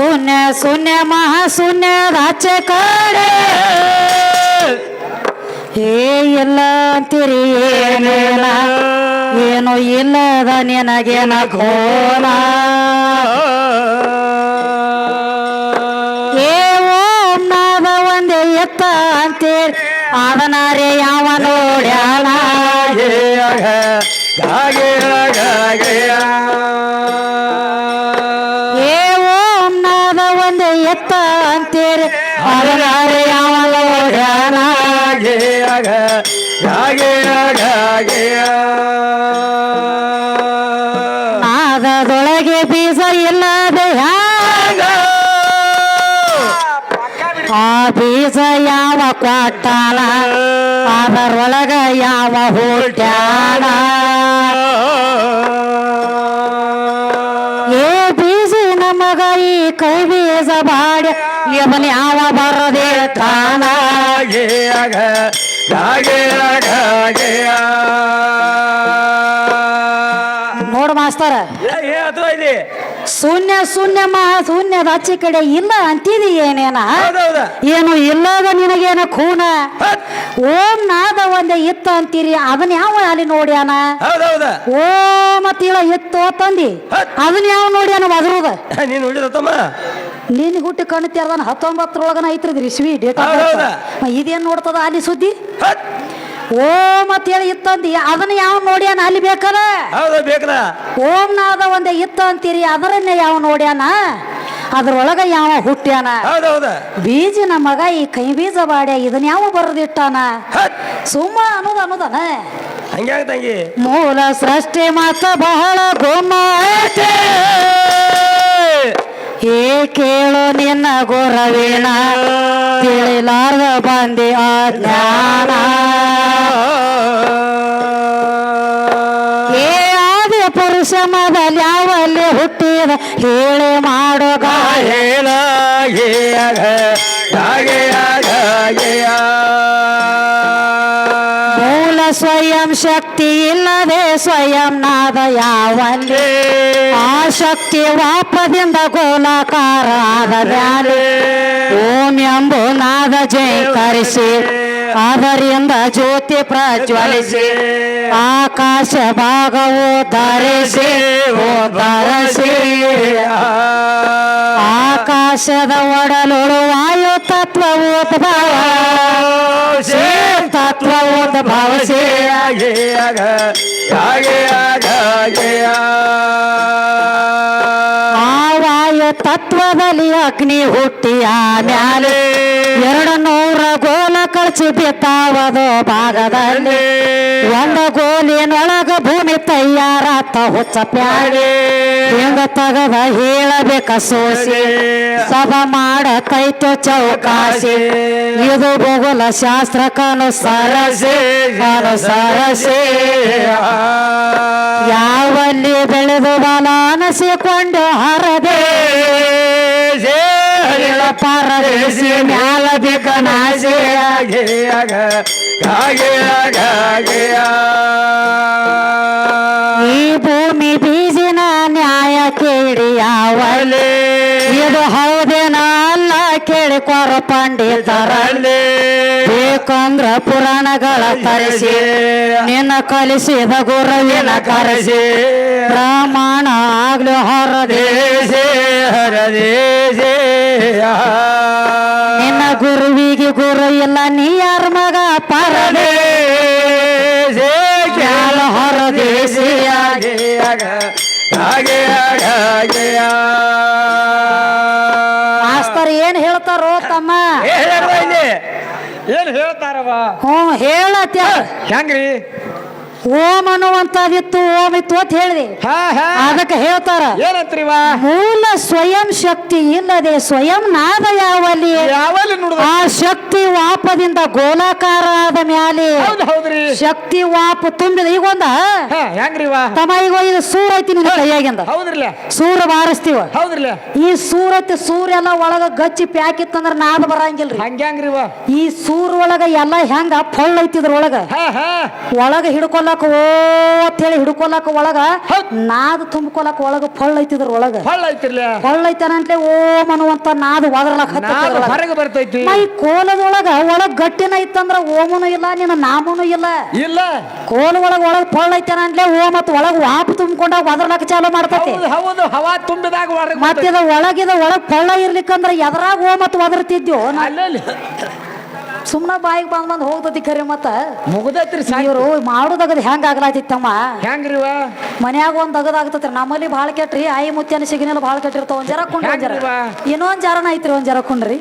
ಶೂನ್ಯ ಮಹಾ ಶೂನ್ಯದ ಆಚೆ ಕಡೆ. ಏ ಇಲ್ಲ ಅಂತೀರಿ ಏನೇನ ಏನು ಇಲ್ಲದ ನಿನಗೇನ ಘೋರ ಏ, ಓಂ ನಾದ ಒಂದೇ ಎತ್ತ ಅಂತೀರಿ. ಆದನಾರೆ ಯಾವ ನೋಡ್ಯಾನ. ಏ ಯಾವ ಕೊಟ್ಟಾನ ಅದರೊಳಗ ಯಾವ ಹುಟ್ಟ್ಯಾನ ಏ ಬೀಜ ನಮಗ ಈ ಕೈ ಬೀಜ ಬಾಡಿ ಇವನ್ ಯಾವ ಬರದೇ ತಾನ? ನೋಡು ಮಾಸ್ತರ. ಶೂನ್ಯ ಶೂನ್ಯ ಮಹಾ ಶೂನ್ಯದ ಆಚೆ ಕಡೆ ಇಲ್ಲ ಅಂತಿದಿ ಏನೇನ? ಏನು ಇಲ್ಲದ ನಿನಗೇನ ಖೂನ? ಓಂ ನಾದ ಒಂದೇ ಇತ್ತ ಅಂತೀರಿ ಅದನ್ನ ಯಾವ ಅಲ್ಲಿ ನೋಡ್ಯಾನ? ಓಂ ಅತ್ತಿಳ ಇತ್ತು ತಂದಿ ಅದನ್ನ ಯಾವ ನೋಡ್ಯಾನ ಅದ್ರದ ನೀನು ನೋಡಿದತ್ತಮ್ಮ ನಿನ್ ಹುಟ್ಟಿ ಕಣ್ಣು ತೆರೆದಾನ ಹತ್ತೊಂಬತ್ತರೊಳಗನ ಐತ್ರಿ ಇಸ್ವಿ ಡೇಟ್. ಇದೇನ್ ನೋಡ್ತದ ಅಲ್ಲಿ ಸುದ್ದಿ? ಓಂ ಅಂತ ಹೇಳಿ ಇತ್ತಂದಿ ಅದನ್ನ ಯಾವ ನೋಡ್ಯಾನ? ಅಲ್ಲಿ ಬೇಕಾರ? ಹೌದು ಬೇಕದ ಓಂ ನಾದ ಒಂದೇ ಇತ್ತ ಅಂತೀರಿ. ಅದರನ್ನೇ ಯಾವ ನೋಡ್ಯಾನ? ಅದ್ರೊಳಗ ಯಾವ ಹುಟ್ಟ್ಯಾನ ಹೌದು ಬೀಜನ ಮಗ ಈ ಕೈ ಬೀಜ ಬಾಡ್ಯ ಇದನ್ನ ಯಾವ ಬರೆದಿಟ್ಟಾನ? ಸುಮ್ಮ ಅನ್ನೋದ ಅನ್ನೋದನ. ಹಂಗ್ಯಾಂಗ ತಂಗಿ. ಮೂಲ ಸೃಷ್ಟಿ ಮಾತ ಬಹಳ ಗೊಮ್ಮ ಐತೆ. ಏ ಕೇಳು ನಿನ್ನ ಗೋರವೇಣ. ತಿಳಿಲಾರ್ದ ಬಂದಿ ಆ ಜ್ಞಾನ. ಹುಟ್ಟಿದ ಹೇಳಿ ಮಾಡೋ ಗಾಯ ಹೇಳ ಮೂಲ ಸ್ವಯಂ ಶಕ್ತಿ ಇಲ್ಲದೆ ಸ್ವಯಂ ನಾದ ಯಾವಲ್ಲಿ? ಆ ಶಕ್ತಿ ವಾಪದಿಂದ ಗೋಲಾಕಾರ ಆದ ಓಂ ಎಂಬು ನಾದ ಜೈಕರಿಸಿ ಅದರಿಂದ ಜ್ಯೋತಿ ಪ್ರಜ್ವಲಿಸಿ ಆಕಾಶ ಭಾಗವು ಧರಿಸಿ ಓ ಧರಿಸಿ. ಆಕಾಶದ ಒಡಲೊಳು ವಾಯು ತತ್ವ ಉದ್ಭವ ತತ್ವದಲ್ಲಿ ಅಗ್ನಿ ಹುಟ್ಟಿ ಮ್ಯಾಲೆ ಎರಡು ನೂರ ಗೋಲ ಕಳಚಿ ಬಿತ್ತಾವದು ಭಾಗದಲ್ಲಿ. ಒಂದು ಗೋಲಿನೊಳಗ ಭೂಮಿ ತಯಾರಾತ ಹುಚ್ಚ ಪ್ಯಾಲೆ ಹಿಂಗ ತಗದ ಹೇಳಬೇಕ ಸೋಸಿ. ಸಭ ಕೈತೋ ಚೌಕಾಸಿ ಇದು ಭೂಗೋಳ ಶಾಸ್ತ್ರಕ್ಕನುಸರಸಿ ಸರಸೆ ಯಾವಲ್ಲಿ ಬೆಳೆದು ಬಲ ಅನಸಿಕೊಂಡು ಹರದೆ. ಪರದೇಸಿ ಮ್ಯಾಲ ಬಿಕನಾಸಿ ಈ ಇದು ಹೌದೇನ ಅಲ್ಲ ಕೇಳಿಕೊರ ಪಂಡಿತರಲ್ಲಿ ಬೇಕಂದ್ರ ಪುರಾಣಗಳ ತರಿಸಿ ನಿನ್ನ ಕಲಿಸಿದ ಗುರುವಿನ ಕರೆಸಿ. ಪ್ರಮಾಣ ಆಗ್ಲು ಹೊರದೆ. ನಿನ್ನ ಗುರುವಿಗೆ ಗುರು ಇಲ್ಲ ನೀ ಏನ್ ಹೇಳ್ತಾರೋ ತಮ್ಮ? ಏನ್ ಹೇಳ್ತಾರವ ಹ್ಞೂ ಹೇಳತ್ಯ? ಹೆಂಗ್ರಿ? ಓಂ ಅನ್ನುವಂತದಿತ್ತು ಓಂ ಇತ್ತು ಅಂತ ಹೇಳಿದೆ. ಹಾ ಹಾ. ಅದಕ್ಕೆ ಹೇಳ್ತಾರ ಏನಂತ್ರಿವ? ಮೂಲ ಸ್ವಯಂ ಶಕ್ತಿ ಇಲ್ಲದೆ ಸ್ವಯಂ ನಾದ ಯಾವಲ್ಲಿ? ಆ ಶಕ್ತಿ ವಾಪದಿಂದ ಗೋಲಾಕಾರ ಆದ ಮ್ಯಾಲೆ ಹೌದ್ ಹೌದ್ರಿ. ಶಕ್ತಿ ವಾಪ ತುಂಬಿದ. ಈಗ ಒಂದ? ತಮ್ಮ ಈಗ ಇದು ಸೂರ ಐತಿ ನಿನ್ನ ಕೈಯಾಗಿಂದ. ಸೂರ ಬಾರಿಸ್ತೀವ. ಈ ಐತಿ ಸೂರ್ಯ ಎಲ್ಲ ಒಳಗ ಗಚ್ಚಿ ಪ್ಯಾಕ್ ಇತ್ತಂದ್ರ ನಾದ ಬರಂಗಿಲ್ರಿ. ಈ ಸೂರ್ ಒಳಗ ಎಲ್ಲ ಹೆಂಗ ಫಳ್ ಐತಿ ಇದ್ರ ಒಳಗ ಹಾ ಹಾ. ಒಳಗ ಹಿಡ್ಕೊಲ್ಲ ಹಿಡ್ಕೊಲಕ ಓ ಅಂತೇಳಿ ಹಿಡ್ಕೊಲಕ್ ಒಳಗ ನಾದ ತುಂಬ್ಕೊಲಕ ಒಳಗ ಫಳ್ ಐತಿದ್ರ ಒಳಗ. ಹೊಳ್ಳ ಐತಿರ್ಲ. ಫಳ್ಳ ಐತನಂಟ್ಲೆ ಓಂ ಅನ್ನುವಂತ ನಾದ ಒದರ್ಲಕ ಹೊರಗೆ ಬರ್ತೈತಿ. ಈ ಕೋಲದೊಳಗ ಒಳಗ್ ಗಟ್ಟಿನ ಇತ್ತಂದ್ರ ಓಮನು ಇಲ್ಲ ನಿನ್ನ ನಾಮನು ಇಲ್ಲ. ಇಲ್ಲ. ಕೋಲ ಒಳಗ ಫಳ್ ಫಳ್ಳ ಅಂತ ಓ ಮತ್ ಒಳಗ ವಾಪ್ ತುಂಬ್ಕೊಂಡಾಗ ಒದರ್ಲಕ್ ಚಾಲು ಮಾಡ್ತೈತಿ. ಹೌದು ಹವಾ ತುಂಬಿದಾಗ ಮತ್ತಿದ ಒಳಗಿದ ಒಳಗ್ ಫಳ್ಳ ಇರ್ಲಿಕ್ಕಂದ್ರ ಎದ್ರಾಗ ಓ ಮತ್ ಒದರ್ತಿದ್ಯೋ ನಾ ಅಲ್ಲಲ್ಲಿ ಸುಮ್ನ ಬಾಯಿಗೆ ಬಂದ್ ಬಂದ್ ಹೋಗ್ತತಿ ಖರೆ ಮತ್ತ. ಮುಗ್ದೈತ್ರಿ ಇವರು ಮಾಡೋದಗದ ಹೆಂಗ ಆಗ್ಲಾತಿತ್ತಮ್ಮ? ಹೆಂಗ್ರಿವ? ಮನ್ಯಾಗ ಒಂದ್ ಅಗದ ಆಗ್ತತ್ರಿ. ನಮ್ಮಲ್ಲಿ ಭಾಳ ಕೆಟ್ರಿ ಆಯಿ ಮುತ್ಯನ ಸಿಗಿನ ಭಾಳ ಕೆಟ್ಟಿರ್ತಾವ. ಒಂದ್ ಜರ ಕುಂಡ್ರಿ ಒಂದ್ ಜರ? ಇನ್ನೊಂದ್ ಜರನ ಐತ್ರಿ ಒಂದ್ ಜರ ಕುಂಡ್ರಿ.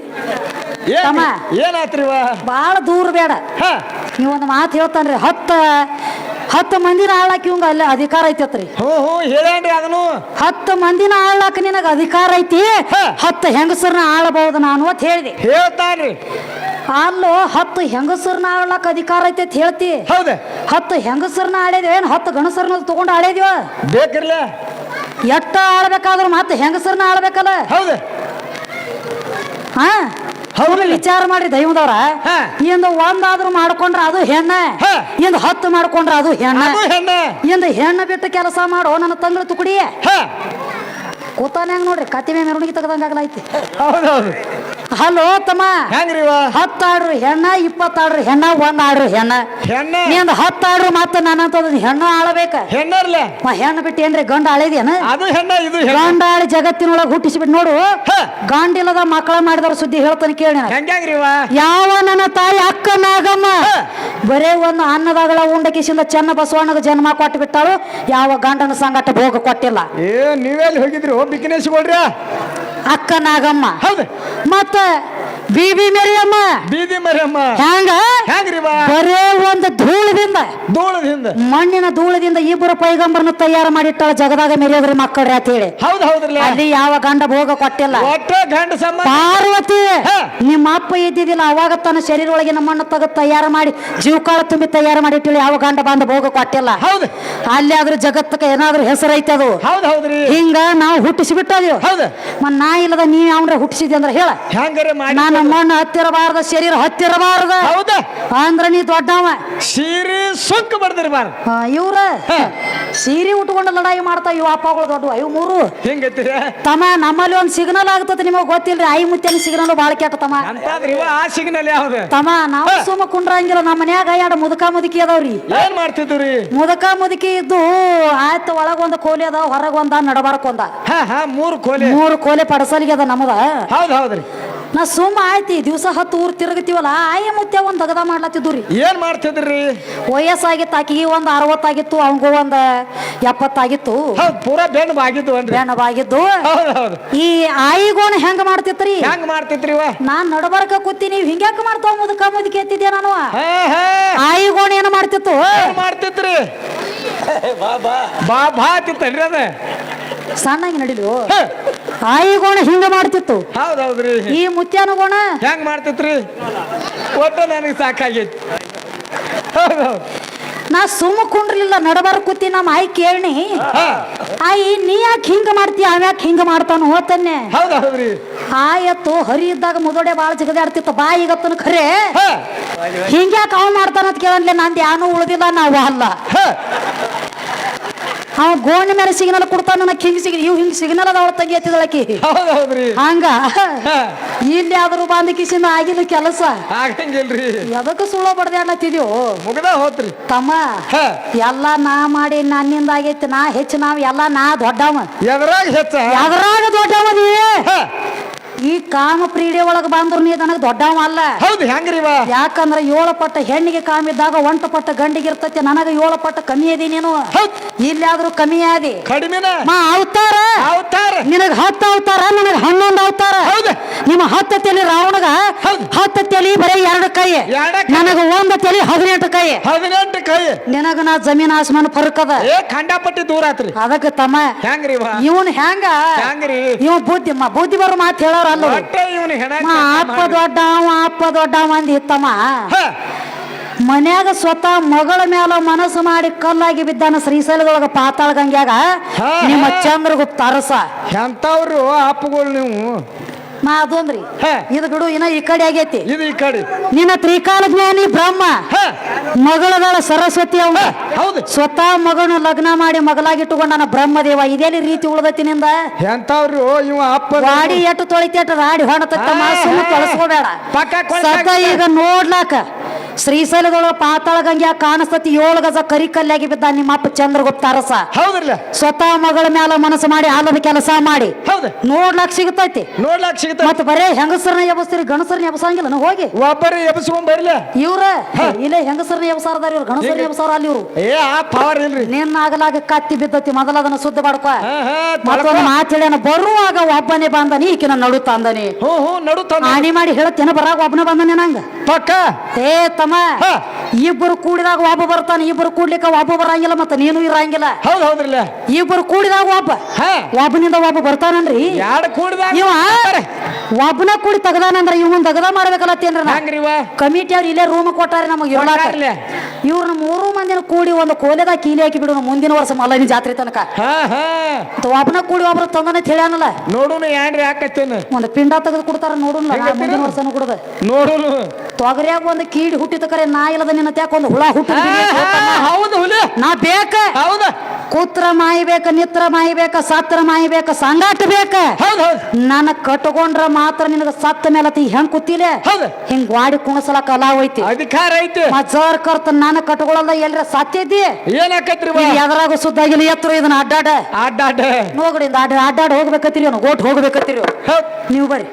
ತಮ್ಮ. ಏನಾತ್ರಿವ? ಭಾಳ ದೂರ ಬೇಡ. ಹ. ನೀವೊಂದು ಮಾತು ಹೇಳ್ತಾನ್ರಿ. ಹತ್ತ ಹತ್ತು ಮಂದಿನ ಆಳಾಕ ಇವಂಗ ಅಲ್ಲಿ ಅಧಿಕಾರ ಐತತ್ರಿ. ಹ್ಞೂ ಹೇಳೇನ್ರಿ ಅದನ್ನು. ಹತ್ತು ಮಂದಿನ ಆಳಾಕ ನಿನಗ ಅಧಿಕಾರ ಐತಿ. ಹತ್ತು ಹೆಂಗಸರನ್ನ ಆಳಬಹುದು ನಾನು ಅಂತ ಹೇಳಿದೆ. ಹೇಳ್ತಾನ್ರಿ. ಅಲ್ಲೋ ಹತ್ತು ಹೆಂಗಸರನ್ನ ಆಡ್ಲಾಕ ಅಧಿಕಾರ ಐತೆ ಅಂತ ಹೇಳ್ತಿ. ಹೌದ? ಹತ್ತು ಹೆಂಗಸರನ್ನ ಆಡೇದ್ವಿ ಏನು ಹತ್ತು ಗಣಸರನ್ನ ತಗೊಂಡು ಆಡೇದ್ವ? ಬೇಕಿರ್ಲ? ಎಟ್ಟ ಆಡ್ಬೇಕಾದ್ರೂ ಮತ್ತೆ ಹೆಂಗಸರನ್ನ ಆಡ್ಬೇಕಲ್ಲ? ಹೌದ? ಹಾ? ಹೌದು. ಹೌದು ವಿಚಾರ ಮಾಡಿ ದೈವದವ್ರ. ಹಾ. ಇಂದ ಒಂದಾದ್ರೂ ಮಾಡ್ಕೊಂಡ್ರ ಅದು ಹೆಣ್ಣ. ಹಾ. ಇಂದ ಹತ್ತು ಮಾಡ್ಕೊಂಡ್ರ ಅದು ಹೆಣ್ಣ. ಅದು ಹೆಣ್ಣ. ಇಂದ ಹೆಣ್ಣ ಬಿಟ್ಟು ಕೆಲಸ ಮಾಡೋ ನನ್ನ ತಂಗ್ಳು ತುಕಡಿ. ಹ. ಕೂತಾನೆ ಹೆಂಗ್ ನೋಡ್ರಿ ಕತಿಮೆ ಮೆರವಣಿಗೆ ಆಗ್ಲೈತಿ ಹೌದೌದು. ಹಲೋ ತಮ್ಮ. ಹೆಂಗ್ರಿವ ಹತ್ತು ಆಡ್ರು ಹೆಣ್ಣ ಇಪ್ಪತ್ತು ಆಡ್ರು ಹೆಣ್ಣ ಒಂದ್ ಆಡ್ರು ಹೆಣ್ಣ. ಹೆಣ್ಣ? ನಿಂದ ಹತ್ತು ಆಡ್ರು ಮತ್ತೆ ನನ್ನಂತದ್ ಹೆಣ್ಣು ಆಳ್ಬೇಕ. ಹೆಣ್ಣರ್ಲ? ಹೆಣ್ಣು ಬಿಟ್ಟು ಏನ್ರಿ ಗಂಡ ಆಳಿದೇನ? ಅದು ಹೆಣ್ಣ ಇದು ಗಂಡ ಆಳಿ ಜಗತ್ತಿನೊಳಗೆ ಹುಟ್ಟಿಸಿಬಿಟ್ಟು ನೋಡು. ಗಂಡಿಲ್ಲದ ಮಕ್ಕಳ ಮಾಡಿದವ್ರ ಸುದ್ದಿ ಹೇಳ್ತಾನೆ ಕೇಳಿ ಹೆಂಗ್ರಿ ಯಾವ ನನ್ನ ತಾಯಿ ಅಕ್ಕ ನಾಗಮ್ಮ. ಬರೇ ಒಂದು ಅನ್ನದಾಗಲ ಉಂಡಕಿಸಿಂದ ಚೆನ್ನ ಬಸವಣ್ಣಗ ಜನ್ಮ ಕೊಟ್ಟು ಬಿಟ್ಟಾಳು ಯಾವ ಗಂಡನ ಸಂಗಟ ಭೋಗ ಕೊಟ್ಟಿಲ್ಲ. ಏ ನೀವೆಲ್ಲಿ ಹೋಗಿದ್ರಿ? ಓ ಬಿಕಿನೇಶ್ಗೊಳ್ರಿ ಅಕ್ಕ ನಾಗಮ್ಮ ಹೌದು. ಮತ್ತ ಬೀಬಿ ಮರಿಯಮ್ಮ. ಬೀದಿ ಮರಿಯಮ್ಮ. ಹ್ಯಾಂಗ? ಬಾ? ಬರೇ ಒಂದು ಧೂಳದಿಂದ ಧೂಳದ ಹಿಂದ. ಮಣ್ಣಿನ ಧೂಳದಿಂದ ಇಬ್ಬರು ಪೈಗಂಬರನ್ನು ತಯಾರು ಮಾಡಿಟ್ಟಾಳ ಜಗದಾಗ ಮೆರೆಯೋದ್ರಿ ಮಕ್ಕಳ್ರಿ ಅಂತ ಹೇಳಿ. ಹೌದು ಹೌದ್ರಲ್ಲ. ಅಲ್ಲಿ ಯಾವ ಗಂಡ ಭೋಗ ಕೊಟ್ಟಿಲ್ಲ. ಒಟ್ಟ ಗಂಡ ಪಾರ್ವತಿ ನಿಮ್ಮ ಅಪ್ಪ ಇದ್ದಿದ್ದಿಲ್ಲ ಅವಾಗ ತನ್ನ ಶರೀರ ಒಳಗಿನ ಮಣ್ಣು ತಗ ತಯಾರು ಮಾಡಿ ಜೀವಕಾಳ ತುಂಬಿ ತಯಾರು ಮಾಡಿ ಇಟ್ಟಿಲ್ಲ ಯಾವ ಗಂಡ ಬಂದ ಭೋಗ ಕೊಟ್ಟಿಲ್ಲ. ಹೌದು. ಅಲ್ಲಿ ಆದ್ರೂ ಜಗತ್ತಕ್ಕೆ ಏನಾದ್ರೂ ಹೆಸರೈತೆ ಅದು. ಹೌದು ಹೌದ್ರಿ. ಹಿಂಗ ನಾವು ಹುಟ್ಟಿಸಿ ಬಿಟ್ಟದೇವು ಹೌದು. ಮತ್ ನಾ ಇಲ್ಲದ ನೀ ಅವನ್ರ ಹುಟ್ಟಿಸಿದ್ಯ ಅಂದ್ರೆ ಹೇಳ. ಹೆಂಗಾರೆ ಮಾಡಿ ನಾನು ಮಣ್ಣು ಹತ್ತಿರಬಾರ್ದ ಶರೀರ ಹತ್ತಿರಬಾರ್ದ. ಹೌದ. ಅಂದ್ರ ನೀ ದೊಡ್ಡವ. ಸೀರೆ ಸುಕ್ಕ ಬಡ್ದಿರಿ ಆ, ಇವ್ರ ಸೀರೆ ಉಟ್ಕೊಂಡು ಲಡಾಯಿ ಮಾಡ್ತಾ ಇವ್ ಅಪ್ಪಗಳು ದೊಡ್ಡ ಐವ್ ಮೂರು. ಹಿಂಗೈತಿ ತಮ್ಮ ನಮ್ಮಲ್ಲಿ ಒಂದು ಸಿಗ್ನಲ್ ಆಗ್ತದೆ ನಿಮಗೆ ಗೊತ್ತಿಲ್ರಿ ಐ ಮುತ್ತಿನ ಸಿಗ್ನಲ್ ಬಾಳ ಕೆಟ್ಟ ತಮ್ಮ. ಅಂತಾದ್ರಿ ಇವ ಆ ಸಿಗ್ನಲ್ ಯಾವ್ದು? ತಮ್ಮ ನಾವು ಸುಮ್ಮ ಕುಂಡ್ರಂಗಿಲ್ಲ ನಮ್ಮ ಮನ್ಯಾಗ ಎರಡು ಮುದುಕ ಮುದುಕಿ ಅದಾವ್ರಿ. ಏನ್ ಮಾಡ್ತಿದ್ರಿ ಮುದುಕ ಮುದುಕಿ ಇದ್ದು ಆಯ್ತು ಒಳಗ ಒಂದ್ ಕೋಲಿ ಅದ ಹೊರಗ ಒಂದ ನಡಬಾರಕ್ ಒಂದ. ಹಾ ಹಾ ಮೂರು ಕೋಲಿ. ಮೂರು ಕೋಲೆ ಪಡಸಲಿಗೆ ಅದ ನಮ್ದ. ಹೌದ್ ಹೌದ್ರಿ. ನಾ ಸುಮ್ಮ ಆಯ್ತಿ ದಿವಸ ಹತ್ತು ಊರು ತಿರುಗತಿವಲ್ಲ ಆಯ ಮುತ್ತೆ ಒಂದು ದಗದ ಮಾಡ್ಲತ್ತಿದ್ದು ರೀ ಏನ್ ಮಾಡ್ತಿದ್ರಿ? ವಯಸ್ಸಾಗಿತ್ತು ಆಕಿಗೆ ಒಂದು ಅರವತ್ತಾಗಿತ್ತು ಅವಂಗೂ ಒಂದು ಎಪ್ಪತ್ತಾಗಿತ್ತು. ಹೌದ್ ಪೂರಾ ಬೆಣ್ಣು ಬಾಗಿದ್ದು ಹೌದು ಈ ಆಯಿಗೋಣ ಹೆಂಗ್ ಮಾಡ್ತಿತ್ರಿ? ಹೆಂಗ್ ಮಾಡ್ತಿತ್ರಿ ನಾನ್ ನಡಬರ್ಕ ಕೂತೀನಿ ನೀವು ಹಿಂಗ್ಯಾಕ ಮಾಡ್ತಾವ ಮುದಕ ಮುದಕ ಎತ್ತಿದ್ದೆ ನಾನು? ಹಾ ಹಾ. ಆಯಿಗೋಣ ಏನ್ ಮಾಡ್ತಿತ್ತು? ಮಾಡ್ತಿತ್ರಿ? ಬಾ ಬಾ. ಬಾ ತಿತ್ತಲ್ರಿ ಅದ. ಸಣ್ಣಾಗಿ ನಡಿಲು. ಹ, ಆಯಿಗೋಣ ಹಿಂಗ ಮಾಡ್ತಿತ್ತು. ಹೌದೌದ್ರಿ. ಈ ಈ ಮುತ್ಯಾನುಗೋಣ ಹೆಂಗ್ ಮಾಡ್ತಿತ್ರಿ? ಒಟ್ಟು ನನಗೆ ಸಾಕಾಗೈತಿ. ನಾ ಸುಮ್ಮ ಕುಂಡ್ರಲಿಲ್ಲ ನಡಬಾರ ಕೂತಿ ನಮ್ಮ ಆಯಿ ಕೇಳಿ ಆಯಿ ನೀ ಯಾಕೆ ಹಿಂಗ ಮಾಡ್ತೀಯ ಅವ್ಯಾಕೆ ಹಿಂಗ ಮಾಡ್ತಾನ ಹೋತನ್ನೆ. ಆಯತ್ತು ಹರಿ ಇದ್ದಾಗ ಮುದೋಡೆ ಬಾಳ ಜಗದಾಡ್ತಿತ್ತು. ಬಾ ಈಗತ್ತನ ಖರೆ. ಹಿಂಗ್ಯಾಕ ಮಾಡ್ತಾನ ಮಾಡ್ತಾನಂತ ಕೇಳನ್ಲೆ ನಂದು ಯಾನು ಉಳ್ದಿಲ್ಲ ನಾವು ಅಲ್ಲ. ಅವ ಗೋಣಿ ಮೇಲೆ ಸಿಗ್ನಲ್ ಕೊಡ್ತಾ ನನಗೆ ಹಿಂಗ್ ಸಿಗ್ ಇವ್ ಹಿಂಗ್ ಸಿಗ್ನಲ್ ಅದಾವ ತಂಗಿ ಎತ್ತಿದಳಕಿ ಹಂಗ? ಇಲ್ಲಿ ಆದ್ರೂ ಬಂದ ಕಿಸಿಂದ ಆಗಿಲ್ಲ ಕೆಲಸ. ಆಗಂಗಿಲ್ರಿ. ಎದಕ್ಕೆ ಸುಳ್ಳು ಬಡ್ದಾಡ್ಲತ್ತಿದ್ಯೋ ಮುಗದ ಹೋತ್ರಿ. ತಮ್ಮ ಎಲ್ಲ ನಾ ಮಾಡಿ ನನ್ನಿಂದ ಆಗೈತಿ. ನಾ ಹೆಚ್ಚು ನಾವ್ ಎಲ್ಲ ನಾ ದೊಡ್ಡವ. ಎದ್ರಾಗ ಹೆಚ್ಚ? ಎದ್ರಾಗ ದೊಡ್ಡವದಿ ಹ. ಈ ಕಾಮ ಪ್ರೀಡೆ ಒಳಗ ಬಂದ್ರು ನೀ ನನಗೆ ದೊಡ್ಡವ ಅಲ್ಲ. ಹೌದು ಹೆಂಗ್ರಿ ಯಾಕಂದ್ರ ಏಳು ಪಟ್ಟ ಹೆಣ್ಣಿಗೆ ಕಾಮಿದ್ದಾಗ ಒಂಟ ಪಟ್ಟ ಗಂಡಿಗೆ ಇರ್ತೈತಿ. ನನಗ ಏಳು ಪಟ್ಟ ಕಮ್ಮಿ ಅದಿ ನೀನು. ಹೌದ್. ಇಲ್ಲಾದ್ರೂ ಕಮ್ಮಿ ಆದಿ ಕಡಿಮೆನ? ಮಾ ಅವತಾರ? ಅವತಾರ. ನಿನಗ ಹತ್ತು ಅವತಾರ ನನಗ ಹನ್ನೊಂದು ಅವತಾರ. ಹೌದು. ನಿಮ್ಮ ಹತ್ತು ತಲೆ ರಾವಣಗ. ಹತ್ತು ತಲೆ ಬರೀ ಎರಡು ಕೈ. ನನಗ ಒಂದು ತಲೆ ಹದಿನೆಂಟು ಕೈ. ಹದಿನೆಂಟು ಕೈ. ನಿನಗ ನಾ ಜಮೀನ್ ಆಸ್ಮಾನ ಫರ್ಕ್ ಅದ ಖಂಡಾಪಟ್ಟಿ ದೂರ ಆತ್ರಿ. ಅದಕ್ಕೆ ತಮ್ಮ ಹೆಂಗ್ರಿ ಇವ ಇವನ್ ಹೆಂಗ? ಹೆಂಗ್ರಿ? ಇವ ಬುದ್ಧಿ ಬುದ್ಧಿ ಬರೋ ಮಾತು ಹೇಳೋರ ಅಲ್ಲ ಒಟ್ಟ ಇವನು ಹೆಣ ಮಾ ಅಪ್ಪ ದೊಡ್ಡ ಅಪ್ಪ ದೊಡ್ಡ ಅಂದಿ ತಮ್ಮ ಹ. ಮನ್ಯಾಗ ಸ್ವತಃ ಮಗಳ ಮ್ಯಾಲ ಮನಸ್ಸು ಮಾಡಿ ಕಲ್ಲಾಗಿ ಬಿದ್ದಾನ ಶ್ರೀಶೈಲದೊಳಗ ಪಾತಾಳ ಗಂಗ್ಯಾಗ ಹಾ, ನಿಮ್ಮ ಹಾ. ತರಸ. ಅರಸ ಎಂತವ್ರು ಅಪ್ಪಗಳು ನೀವು? ನಾ ಅದೊಂದ್ರಿ. ಹಾ. ಇದು ಬಿಡು ಇನ್ನ ಈ ಕಡೆ ಆಗೈತಿ. ಇದು ಈ ಕಡೆ. ನಿನ್ನ ತ್ರಿಕಾಲ ಜ್ಞಾನಿ ಬ್ರಹ್ಮ. ಹಾ. ಮಗಳದಾಳ ಸರಸ್ವತಿ ಅವ ಹೌದು. ಸ್ವತಃ ಮಗನ ಲಗ್ನ ಮಾಡಿ ಮಗಳಾಗಿಟ್ಟುಕೊಂಡ ನನ್ನ ಬ್ರಹ್ಮದೇವ. ಇದೇನಿ ರೀತಿ ಉಳ್ದೈತಿ ನಿಂದ? ಎಂತವ್ರು ಇವ ಅಪ್ಪ? ರಾಡಿ ಎಟ್ಟು ತೊಳಿತೇಟ ರಾಡಿ ಹೊಣತ ಆ, ಸುಮ್ಮ ಹಾ. ತೊಳಸ್ಕೋಬೇಡ. ಪಕ್ಕ ಸತ ಈಗ ನೋಡ್ಲಾಕ ಶ್ರೀಶೈಲದೊಳಗ ಪಾತಾಳ ಗಂಗೆ ಕಾಣಿಸ್ತತಿ ಏಳು ಗಜ ಕರಿ ಕಲ್ಲಾಗಿ ಬಿದ್ದ ನಿಮ್ಮ ಅಪ್ಪ ಚಂದ್ರಗುಪ್ತ ಅರಸ ಹೌದ್ರಲ್ಲ? ಸ್ವತಃ ಮಗಳ ಮ್ಯಾಲ ಮನಸ್ಸು ಮಾಡಿ ಹಾಲದ ಕೆಲಸ ಮಾಡಿ. ಹೌದು. ನೋಡ್ಲಾಕ್ ಸಿಗತೈತಿ. ನೋಡ್ಲಾಕ್ ಸಿಗ್ತ ಮತ್ತೆ ಬರೇ ಹೆಂಗಸರನ್ನ ಎಬಸ್ತೀರಿ ಗಣಸರನ್ನ ಎಬಸಂಗಿಲ್ಲ ನಾ ಹೋಗಿ. ಒಬ್ಬರೇ ಎಬ್ಸ್ಕೊಂಡ್ ಬರ್ಲ ಇವ್ರ ಇಲ್ಲೇ ಹೆಂಗಸರನ್ನ ಎಬಸಾರದಾರ ಇವ್ರು ಗಣಸರನ್ನ ಎಬಸಾರ ಅಲ್ಲಿ ಇವ್ರು. ಏ ಆ ಪವರ್ ಇಲ್ರಿ. ನಿನ್ನ ಆಗಲಾಗ ಕತ್ತಿ ಬಿದ್ದತಿ ಮೊದಲ ಅದನ್ನ ಶುದ್ಧ ಮಾಡ್ಕೋ. ಮತ್ತೊಂದು ಮಾತು ಹೇಳ್ಯಾನ ಬರುವಾಗ ಒಬ್ಬನೇ ಬಂದನಿ ಈಕಿನ ನಡುತ್ತ ಅಂದನಿ ಹ್ಞೂ ಹ್ಞೂ ನಡು ತಂದ ಆಣಿ ಮಾಡಿ ಹೇಳತ್ತೇನ ಬರಾಗ ಒಬ್ಬನೇ ಬಂದನೆ ನಂಗ. ಪಕ್ಕ. ಏ ತಮ್ಮ ಹಾ. ಇಬ್ಬರು ಕೂಡಿದಾಗ ಒಬ್ಬ ಬರ್ತಾನೆ ಇಬ್ಬರು ಕೂಡ್ಲಿಕ್ಕ ಒಬ್ಬ ಬರಂಗಿಲ್ಲ ಮತ್ತ ನೀನು ಇರಂಗಿಲ್ಲ. ಹೌದ್ ಹೌದ್ರಲ್ಲ. ಇಬ್ಬರು ಕೂಡಿದಾಗ ಒಬ್ಬ. ಹಾ. ಒಬ್ಬನಿಂದ ಒಬ್ಬ ಬರ್ತಾನನ್ರಿ. ಯಾರು ಕೂಡಿದಾಗ? ಇವ ಒಬ್ಬನ ಕೂಡಿ ತಗದಾನಂದ್ರ ಇವನ್ ತಗದ ಮಾಡ್ಬೇಕಲ್ಲತ್ತೇನ್ರ ನಾ. ಹಂಗ್ರಿ ಇವ? ಕಮಿಟಿ ಅವ್ರು ಇಲ್ಲೇ ರೂಮ್ ಕೊಟ್ಟಾರೆ ನಮಗೆ ಕೊಟ್ಟಾರ್ಲೆ. ಇವ್ರನ್ನ ಮೂರು ಮಂದಿನ ಕೂಡಿ ಒಂದು ಕೋಲೆದಾಗ ಕೀಲಿ ಹಾಕಿ ಬಿಡೋಣ ಮುಂದಿನ ವರ್ಷ ಮಲ್ಲನಿ ಜಾತ್ರೆ ತನಕ. ಹಾ ಒಬ್ಬನ ಕೂಡಿ ಒಬ್ರು ತಂದನ ಹೇಳ್ಯಾನಲ್ಲ. ನೋಡುನು ಏನ್ರಿ ಹಾಕತ್ತೇನು ಒಂದು ಪಿಂಡ ತೆಗೆದು ಕೊಡ್ತಾರ ನೋಡು ಮುಂದಿನ ವರ್ಷ ವರ್ಷನೂ ಕೊಡದ. ನೋಡುನು. ತೊಗರಿಯಾಗ ಒಂದು ಕೀಡಿ ಹುಟ್ಟಿದ ಕರೆ ನಾ ಇಲ್ಲದ ನಿನ್ನ ತ್ಯಾಕ ಒಂದು ಹುಳ ಹುಟ್ಟು ಹೌದು ಹುಲಿ. ನಾ ಬೇಕ? ಹೌದ. ಕೂತ್ರ ಮಾಯ್ಬೇಕ ನಿತ್ರ ಮಾಯ್ಬೇಕ ಸತ್ರ ಮಾಯ್ಬೇಕ ಸಂಗಾಟ ಬೇಕ? ನನ್ನ ಕಟ್ಕೊಂಡ್ರ ಮಾತ್ರ ನಿನಗ ಸತ್ತ ಮೇಲೆ ಹೆಂಗ್ ಕೂತಿಲೆ? ಹಿಂಗ್ ವಾಡಿ ಕುಣಸಲಕ ಅಲಾ ಹೋಯ್ತಿ. ಅಧಿಕಾರ ಐತಿ. ಮಜಾರ್ ಕರ್ತ ನಾನು ಕಟ್ಕೊಳಲ್ಲ ಎಲ್ರ ಸತ್ಯದಿ ಏನಾಕತ್ರಿ ಎದ್ರಾಗ ಸುದ್ದಾಗಿಲ್ಲ ಎತ್ತರ ಇದನ್ನ ಅಡ್ಡಾಡ. ಅಡ್ಡಾಡ. ನೋಗಡಿಂದ ಅಡ್ಡ ಹೋಗ್ಬೇಕತ್ತಿರಿ ಹೋಗ್ಬೇಕತ್ತೀರಿ ಅವ್ನು ಗೋಟ್ ಹೋಗ್ಬೇಕತ್ತೀರಿ ನೀವು ಬರ್ರಿ.